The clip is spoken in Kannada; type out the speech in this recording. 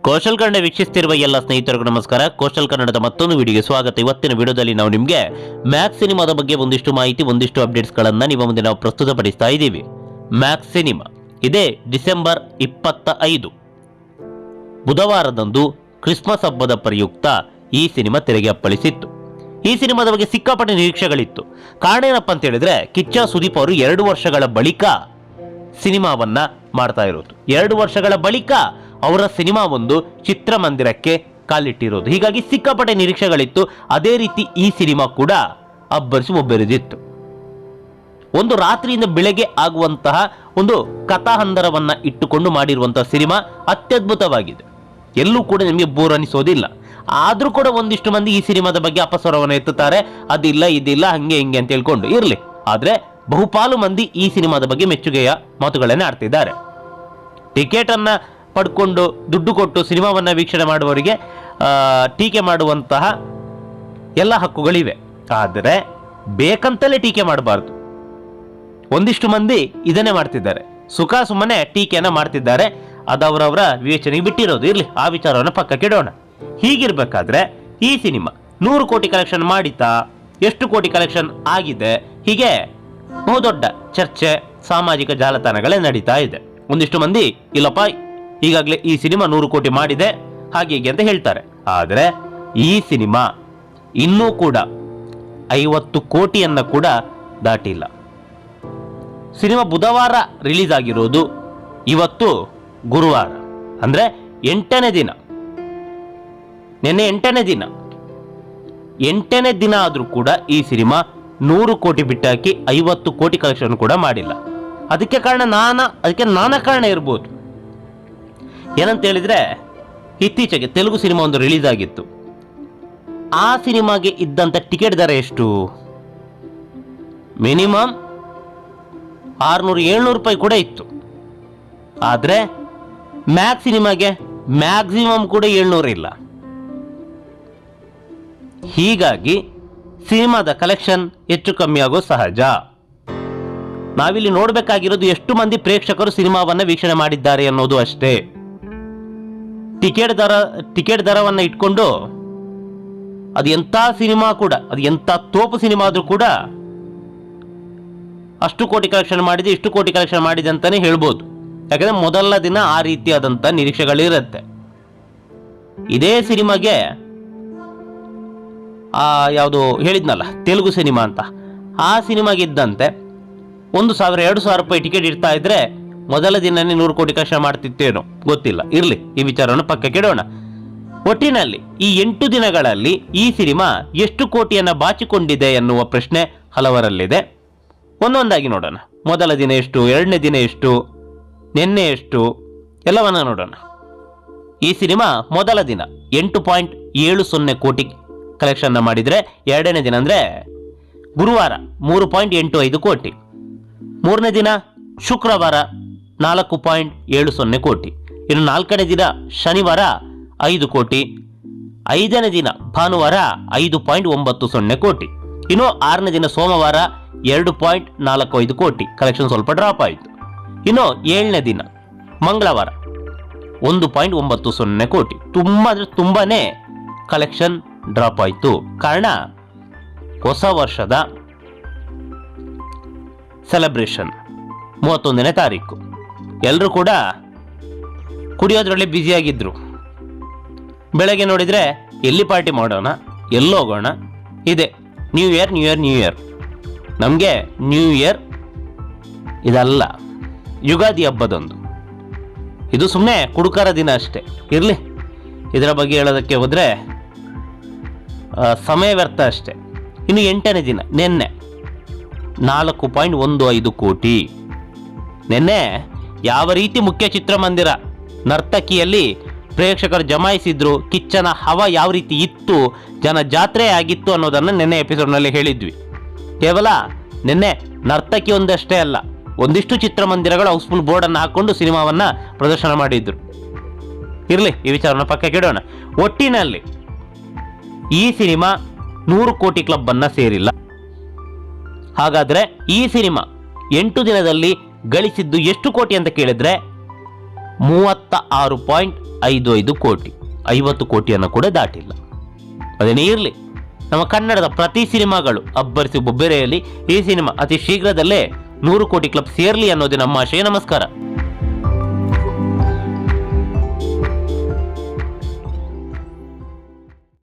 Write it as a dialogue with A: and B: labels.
A: ಕೋಶಲ್ ಕನ್ನಡ ವೀಕ್ಷಿಸ್ತಿರುವ ಎಲ್ಲ ಸ್ನೇಹಿತರಿಗೂ ನಮಸ್ಕಾರ. ಕೋಶಲ್ ಕನ್ನಡದ ಮತ್ತೊಂದು ವಿಡಿಯೋಗೆ ಸ್ವಾಗತ. ಇವತ್ತಿನ ವಿಡಿಯೋದಲ್ಲಿ ನಾವು ನಿಮಗೆ ಮ್ಯಾಕ್ಸ್ ಸಿನಿಮಾದ ಬಗ್ಗೆ ಒಂದಿಷ್ಟು ಮಾಹಿತಿ, ಒಂದಿಷ್ಟು ಅಪ್ಡೇಟ್ಸ್ಗಳನ್ನು ನಿಮ್ಮ ಮುಂದೆ ನಾವು ಪ್ರಸ್ತುತಪಡಿಸ್ತಾ ಇದ್ದೀವಿ. Max cinema. ಇದೇ ಡಿಸೆಂಬರ್ ಇಪ್ಪತ್ತ ಐದು ಬುಧವಾರದಂದು ಕ್ರಿಸ್ಮಸ್ ಹಬ್ಬದ ಪ್ರಯುಕ್ತ ಈ ಸಿನಿಮಾ ತೆರೆಗೆ ಅಪ್ಪಳಿಸಿತ್ತು. ಈ ಸಿನಿಮಾದ ಬಗ್ಗೆ ಸಿಕ್ಕಾಪಟ್ಟೆ ನಿರೀಕ್ಷೆಗಳಿತ್ತು. ಕಾರಣ ಏನಪ್ಪ ಅಂತ ಹೇಳಿದ್ರೆ, ಕಿಚ್ಚ ಸುದೀಪ್ ಅವರು ಎರಡು ವರ್ಷಗಳ ಬಳಿಕ ಸಿನಿಮಾವನ್ನ ಮಾಡ್ತಾ ಇರೋದು. ಎರಡು ವರ್ಷಗಳ ಬಳಿಕ ಅವರ ಸಿನಿಮಾ ಒಂದು ಚಿತ್ರಮಂದಿರಕ್ಕೆ ಕಾಲಿಟ್ಟಿರೋದು. ಹೀಗಾಗಿ ಸಿಕ್ಕಾಪಟ್ಟೆ ನಿರೀಕ್ಷೆಗಳಿತ್ತು. ಅದೇ ರೀತಿ ಈ ಸಿನಿಮಾ ಕೂಡ ಅಬ್ಬರಿಸಿ ಒಬ್ಬರಿದಿತ್ತು ಒಂದು ರಾತ್ರಿಯಿಂದ ಬೆಳಗ್ಗೆ ಆಗುವಂತಹ ಒಂದು ಕಥಾಹಂದರವನ್ನ ಇಟ್ಟುಕೊಂಡು ಮಾಡಿರುವಂತಹ ಸಿನಿಮಾ ಅತ್ಯದ್ಭುತವಾಗಿದೆ. ಎಲ್ಲೂ ಕೂಡ ನಿಮಗೆ ಬೋರ್ ಅನಿಸೋದಿಲ್ಲ. ಆದ್ರೂ ಕೂಡ ಒಂದಿಷ್ಟು ಮಂದಿ ಈ ಸಿನಿಮಾದ ಬಗ್ಗೆ ಅಪಸ್ವರವನ್ನು ಎತ್ತುತ್ತಾರೆ. ಅದಿಲ್ಲ, ಇದಿಲ್ಲ, ಹಂಗೆ, ಹಿಂಗೆ ಅಂತ ಹೇಳ್ಕೊಂಡು ಇರಲಿ. ಆದ್ರೆ ಬಹುಪಾಲು ಮಂದಿ ಈ ಸಿನಿಮಾದ ಬಗ್ಗೆ ಮೆಚ್ಚುಗೆಯ ಮಾತುಗಳನ್ನೇ ಆಡ್ತಿದ್ದಾರೆ. ಟಿಕೆಟ್ ಅನ್ನ ಪಡ್ಕೊಂಡು ದುಡ್ಡು ಕೊಟ್ಟು ಸಿನಿಮಾವನ್ನು ವೀಕ್ಷಣೆ ಮಾಡುವವರಿಗೆ ಟೀಕೆ ಮಾಡುವಂತಹ ಎಲ್ಲ ಹಕ್ಕುಗಳಿವೆ. ಆದರೆ ಬೇಕಂತಲೇ ಟೀಕೆ ಮಾಡಬಾರ್ದು. ಒಂದಿಷ್ಟು ಮಂದಿ ಇದನ್ನೇ ಮಾಡ್ತಿದ್ದಾರೆ. ಸುಖ ಸುಮ್ಮನೆ ಟೀಕೆಯನ್ನು ಮಾಡ್ತಿದ್ದಾರೆ. ಅದು ಅವರವರ ವಿವೇಚನೆಗೆ ಬಿಟ್ಟಿರೋದು. ಇರಲಿ, ಆ ವಿಚಾರವನ್ನು ಪಕ್ಕಕ್ಕೆ ಇಡೋಣ. ಹೀಗಿರ್ಬೇಕಾದ್ರೆ ಈ ಸಿನಿಮಾ ನೂರು ಕೋಟಿ ಕಲೆಕ್ಷನ್ ಮಾಡಿತಾ ಎಷ್ಟು ಕೋಟಿ ಕಲೆಕ್ಷನ್ ಆಗಿದೆ, ಹೀಗೆ ಬಹುದೊಡ್ಡ ಚರ್ಚೆ, ಸಾಮಾಜಿಕ ಜಾಲತಾಣಗಳೇ ನಡೀತಾ ಇದೆ. ಒಂದಿಷ್ಟು ಮಂದಿ, ಇಲ್ಲಪ್ಪ ಈಗಾಗಲೇ ಈ ಸಿನಿಮಾ ನೂರು ಕೋಟಿ ಮಾಡಿದೆ ಹಾಗೆ ಹೀಗೆ ಅಂತ ಹೇಳ್ತಾರೆ. ಆದರೆ ಈ ಸಿನಿಮಾ ಇನ್ನೂ ಕೂಡ ಐವತ್ತು ಕೋಟಿಯನ್ನ ಕೂಡ ದಾಟಿಲ್ಲ. ಸಿನಿಮಾ ಬುಧವಾರ ರಿಲೀಸ್ ಆಗಿರೋದು ಇವತ್ತು ಗುರುವಾರ. ಅಂದರೆ ಎಂಟನೇ ದಿನ. ನಿನ್ನೆ ಎಂಟನೇ ದಿನ. ಎಂಟನೇ ದಿನ ಆದರೂ ಕೂಡ ಈ ಸಿನಿಮಾ ನೂರು ಕೋಟಿ ಬಿಟ್ಟಾಕಿ ಐವತ್ತು ಕೋಟಿ ಕಲೆಕ್ಷನ್ ಕೂಡ ಮಾಡಿಲ್ಲ. ಅದಕ್ಕೆ ಕಾರಣ ನಾನಾ, ಅದಕ್ಕೆ ನಾನಾ ಕಾರಣ ಇರ್ಬೋದು. ಏನಂತ ಹೇಳಿದ್ರೆ, ಇತ್ತೀಚೆಗೆ ತೆಲುಗು ಸಿನಿಮಾ ಒಂದು ರಿಲೀಸ್ ಆಗಿತ್ತು. ಆ ಸಿನಿಮಾಗೆ ಇದ್ದಂಥ ಟಿಕೆಟ್ ದರ ಎಷ್ಟು? ಮಿನಿಮಮ್ ಆರುನೂರು ಏಳ್ನೂರು ರೂಪಾಯಿ ಕೂಡ ಇತ್ತು. ಆದರೆ ಮ್ಯಾಕ್ ಸಿನಿಮಾಗೆ ಮ್ಯಾಕ್ಸಿಮಮ್ ಕೂಡ ಏಳ್ನೂರು ಇಲ್ಲ. ಹೀಗಾಗಿ ಸಿನಿಮಾದ ಕಲೆಕ್ಷನ್ ಹೆಚ್ಚು ಕಮ್ಮಿ ಆಗೋ ಸಹಜ. ನಾವಿಲ್ಲಿ ನೋಡಬೇಕಾಗಿರೋದು ಎಷ್ಟು ಮಂದಿ ಪ್ರೇಕ್ಷಕರು ಸಿನಿಮಾವನ್ನ ವೀಕ್ಷಣೆ ಮಾಡಿದ್ದಾರೆ ಅನ್ನೋದು ಅಷ್ಟೇ. ಟಿಕೆಟ್ ದರ, ಟಿಕೆಟ್ ದರವನ್ನು ಇಟ್ಕೊಂಡು ಅದು ಎಂಥ ಸಿನಿಮಾ ಕೂಡ, ಅದು ಎಂಥ ತೋಪು ಸಿನಿಮಾ ಆದರೂ ಕೂಡ ಅಷ್ಟು ಕೋಟಿ ಕಲೆಕ್ಷನ್ ಮಾಡಿದೆ, ಇಷ್ಟು ಕೋಟಿ ಕಲೆಕ್ಷನ್ ಮಾಡಿದೆ ಅಂತಲೇ ಹೇಳ್ಬೋದು. ಯಾಕಂದರೆ ಮೊದಲ ದಿನ ಆ ರೀತಿಯಾದಂಥ ನಿರೀಕ್ಷೆಗಳಿರುತ್ತೆ. ಇದೇ ಸಿನಿಮಾಗೆ ಆ ಯಾವುದು ಹೇಳಿದ್ನಲ್ಲ, ತೆಲುಗು ಸಿನಿಮಾ ಅಂತ. ಆ ಸಿನಿಮಾಗಿದ್ದಂತೆ ಒಂದು ಸಾವಿರ, ಎರಡು ಸಾವಿರ ರೂಪಾಯಿ ಟಿಕೆಟ್ ಇರ್ತಾ ಇದ್ರೆ ಮೊದಲ ದಿನನೇ ನೂರು ಕೋಟಿ ಕಷ್ಟ ಮಾಡ್ತಿತ್ತೇನೋ? ಗೊತ್ತಿಲ್ಲ. ಇರ್ಲಿ, ಈ ವಿಚಾರವನ್ನು ಪಕ್ಕಕ್ಕೆ ಇಡೋಣ. ಒಟ್ಟಿನಲ್ಲಿ ಈ ಎಂಟು ದಿನಗಳಲ್ಲಿ ಈ ಸಿನಿಮಾ ಎಷ್ಟು ಕೋಟಿಯನ್ನ ಬಾಚಿಕೊಂಡಿದೆ ಎನ್ನುವ ಪ್ರಶ್ನೆ ಹಲವರಲ್ಲಿದೆ. ಒಂದೊಂದಾಗಿ ನೋಡೋಣ. ಮೊದಲ ದಿನ ಎಷ್ಟು, ಎರಡನೇ ದಿನ ಎಷ್ಟು, ನಿನ್ನೆ ಎಷ್ಟು, ಎಲ್ಲವನ್ನ ನೋಡೋಣ. ಈ ಸಿನಿಮಾ ಮೊದಲ ದಿನ ಎಂಟು ಪಾಯಿಂಟ್ ಏಳು ಸೊನ್ನೆ ಕೋಟಿ ಕಲೆಕ್ಷನ್ನ ಮಾಡಿದರೆ ಎರಡನೇ ದಿನ ಅಂದರೆ ಗುರುವಾರ ಮೂರು ಪಾಯಿಂಟ್ ಎಂಟು ಐದು ಕೋಟಿ. ಮೂರನೇ ದಿನ ಶುಕ್ರವಾರ ನಾಲ್ಕು ಪಾಯಿಂಟ್ ಏಳು ಸೊನ್ನೆ ಕೋಟಿ. ಇನ್ನು ನಾಲ್ಕನೇ ದಿನ ಶನಿವಾರ ಐದು ಕೋಟಿ. ಐದನೇ ದಿನ ಭಾನುವಾರ ಐದು ಪಾಯಿಂಟ್ ಒಂಬತ್ತು ಸೊನ್ನೆ ಕೋಟಿ. ಇನ್ನು ಆರನೇ ದಿನ ಸೋಮವಾರ ಎರಡು ಪಾಯಿಂಟ್ ನಾಲ್ಕು ಐದು ಕೋಟಿ. ಕಲೆಕ್ಷನ್ ಸ್ವಲ್ಪ ಡ್ರಾಪ್ ಆಯಿತು. ಇನ್ನು ಏಳನೇ ದಿನ ಮಂಗಳವಾರ ಒಂದು ಪಾಯಿಂಟ್ ಒಂಬತ್ತು ಸೊನ್ನೆ ಕೋಟಿ. ತುಂಬ ಅಂದರೆ ತುಂಬಾ ಕಲೆಕ್ಷನ್ ಡ್ರಾಪ್ ಆಯಿತು. ಕಾರಣ ಹೊಸ ವರ್ಷದ ಸೆಲೆಬ್ರೇಷನ್ ಮೂವತ್ತೊಂದನೇ ತಾರೀಕು. ಎಲ್ಲರೂ ಕೂಡ ಕುಡಿಯೋದ್ರಲ್ಲಿ ಬ್ಯುಸಿಯಾಗಿದ್ದರು ಬೆಳಗ್ಗೆ ನೋಡಿದರೆ ಎಲ್ಲಿ ಪಾರ್ಟಿ ಮಾಡೋಣ, ಎಲ್ಲಿ ಹೋಗೋಣ? ಇದೆ. New year new year new year ನಮಗೆ ನ್ಯೂ ಇಯರ್ ಇದಲ್ಲ. ಯುಗಾದಿ ಹಬ್ಬದೊಂದು. ಇದು ಸುಮ್ಮನೆ ಕುಡುಕರ ದಿನ ಅಷ್ಟೇ. ಇರಲಿ. ಇದರ ಬಗ್ಗೆ ಹೇಳೋದಕ್ಕೆ ಹೋದರೆ ಸಮಯ ವ್ಯರ್ಥ ಅಷ್ಟೇ. ಇನ್ನು ಎಂಟನೇ ದಿನ, ನಿನ್ನೆ. ನಾಲ್ಕು ಪಾಯಿಂಟ್ ಒಂದು ಐದು ಕೋಟಿ. ನಿನ್ನೆ ಯಾವ ರೀತಿ ಮುಖ್ಯ ಚಿತ್ರಮಂದಿರ ನರ್ತಕಿಯಲ್ಲಿ ಪ್ರೇಕ್ಷಕರು ಜಮಾಯಿಸಿದ್ರು, ಕಿಚ್ಚನ ಹವ ಯಾವ ರೀತಿ ಇತ್ತು ಜನ ಜಾತ್ರೆ ಆಗಿತ್ತು ಅನ್ನೋದನ್ನು ನಿನ್ನೆ ಎಪಿಸೋಡ್ನಲ್ಲಿ ಹೇಳಿದ್ವಿ. ಕೇವಲ ನಿನ್ನೆ ನರ್ತಕಿ ಒಂದಷ್ಟೇ ಅಲ್ಲ, ಒಂದಿಷ್ಟು ಚಿತ್ರಮಂದಿರಗಳು ಹೌಸ್ಫುಲ್ ಬೋರ್ಡನ್ನು ಹಾಕೊಂಡು ಸಿನಿಮಾವನ್ನು ಪ್ರದರ್ಶನ ಮಾಡಿದ್ರು. ಇರಲಿ, ಈ ವಿಚಾರನ ಪಕ್ಕಕ್ಕೆ ಇಡೋಣ. ಒಟ್ಟಿನಲ್ಲಿ ಈ ಸಿನಿಮಾ ನೂರು ಕೋಟಿ ಕ್ಲಬ್ ಅನ್ನ ಸೇರಿಲ್ಲ. ಹಾಗಾದ್ರೆ ಈ ಸಿನಿಮಾ ಎಂಟು ದಿನದಲ್ಲಿ ಗಳಿಸಿದ್ದು ಎಷ್ಟು ಕೋಟಿ ಅಂತ ಕೇಳಿದ್ರೆ ಮೂವತ್ತ ಆರು ಪಾಯಿಂಟ್ ಐದು ಐದು ಕೋಟಿ. ಐವತ್ತು ಕೋಟಿಯನ್ನು ಕೂಡ ದಾಟಿಲ್ಲ. ಅದೇನೇ ಇರಲಿ, ನಮ್ಮ ಕನ್ನಡದ ಪ್ರತಿ ಸಿನಿಮಾಗಳು ಅಬ್ಬರಿಸಿ ಬೊಬ್ಬೆರೆಯಲ್ಲಿ ಈ ಸಿನಿಮಾ ಅತಿ ಶೀಘ್ರದಲ್ಲೇ ನೂರು ಕೋಟಿ ಕ್ಲಬ್ ಸೇರಲಿ ಅನ್ನೋದು ನಮ್ಮ ಆಶಯ. ನಮಸ್ಕಾರ.